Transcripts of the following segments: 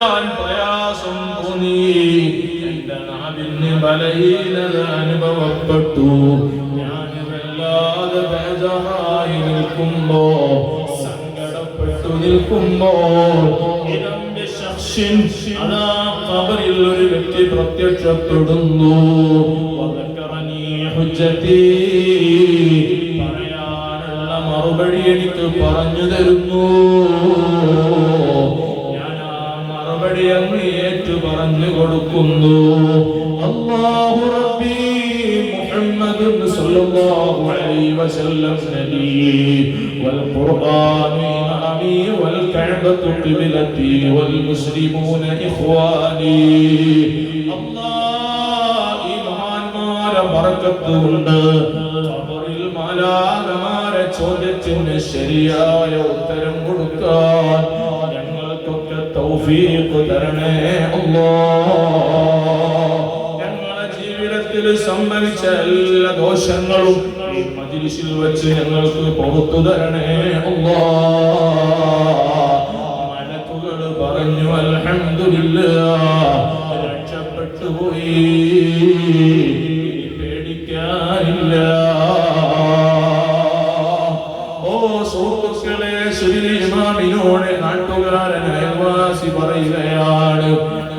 പ്രയാസം അനുഭവപ്പെട്ടു ഞാൻ നിൽക്കുമ്പോ സങ്കടപ്പെട്ടു നിൽക്കുമ്പോ കബറിൽ ഒരു വ്യക്തി പ്രത്യക്ഷപ്പെടുന്നു. പറയാനുള്ള മറുപടി എനിക്ക് പറഞ്ഞു തരുന്നു. അങ്ങ് ഏറ്റു പറഞ്ഞു കൊടുക്കുന്നു. അല്ലാഹു റബ്ബി മുഹമ്മദ് സല്ലല്ലാഹു അലൈഹി വസല്ലം നബി. വൽ ഖുർആനി ഇമാമി വൽ കഅബത്തു ഖിബ്ലത്തി വൽ മുസ്ലിമൂന ഇഖ്വാനി. അല്ലാഹ് ഈ മഹാന്മാരെ ബറക്കത്ത് കൊണ്ട് ഖബറിൽ മാലാകമാരെ ചോദ്യത്തിന് ശരിയായ ഉത്തരം കൊടുക്കാൻ തൗഫീഖ് തരണേ ഞങ്ങളുടെ ജീവിതത്തിൽ സംഭവിച്ച എല്ലാ ദോഷങ്ങളും ഈ മജ്ലിസിൽ വെച്ച് ഞങ്ങൾക്ക് പുറത്തു തരണേ മലക്കുകൾ പറഞ്ഞു പേടിക്കാനില്ല. സുഹൃത്തുക്കളെ ശ്രീമാമിനോട് നാട്ടുകാരൻ അയൽവാസി പറയുകയാണ്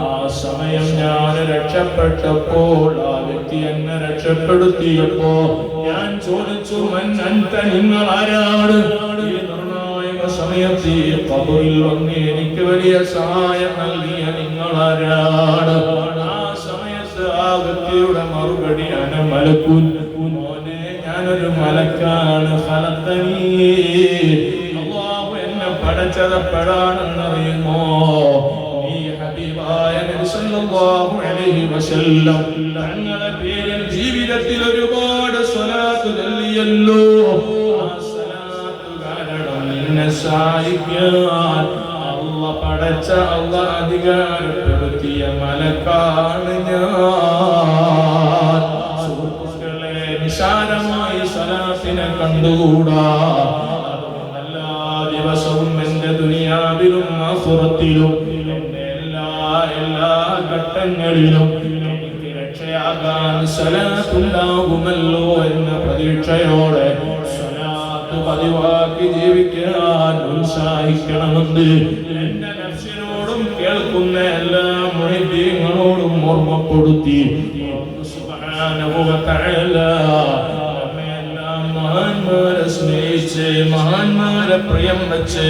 ആ സമയം ഞാൻ രക്ഷപ്പെട്ടപ്പോൾ ആ വ്യക്തി എന്നെ രക്ഷപ്പെടുത്തിയപ്പോ ഞാൻ ചോദിച്ചു നിങ്ങൾ ആരാണ്? ഈ നിർണായക സമയത്ത് ഈ വന്ന് എനിക്ക് വലിയ സഹായം നൽകിയ നിങ്ങൾ ആരാണ്? ആ സമയത്ത് ആ വ്യക്തിയുടെ മറുപടി അനമലക്കുന്നു ഞാനൊരു മലക്കാണ് നീ അലൈഹി വസല്ലം പേരിൽ ജീവിതത്തിൽ ഒരുപാട് അള്ള പടച്ച അള്ള അധികാരപ്പെടുത്തിയ മലക്കാണ് ഞാൻ. കണ്ടുകൂടാ? എല്ലാ ദിവസവും എന്റെ ദുനിയാവിലും ആസുറത്തിലും എല്ലാ എല്ലാ ഘട്ടങ്ങളിലും എനിക്ക് എന്ന പ്രതീക്ഷയോടെ പതിവാക്കി ജീവിക്കാൻ ഉത്സാഹിക്കണമെന്ന് എന്റെ കേൾക്കുന്ന എല്ലാ മൊഴിദ്യങ്ങളോടും ഓർമ്മപ്പെടുത്തി. സുബ്ഹാനഹു സ്നേഹിച്ച് മഹാന്മാരെ പ്രിയം വെച്ച്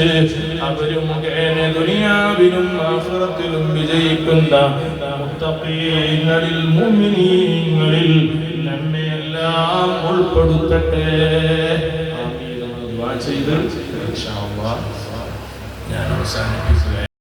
അവർ മുഖേന ദുനിയാവിലും ആഖിറത്തിലും വിജയിക്കുന്ന മുത്തഖീങ്ങളിൽ മുഅ്മിനീങ്ങളിൽ നമ്മയെല്ലാം ഉൾപ്പെടുത്തട്ടെ. ചെയ്ത് ഞാൻ അവസാനിപ്പിക്കുക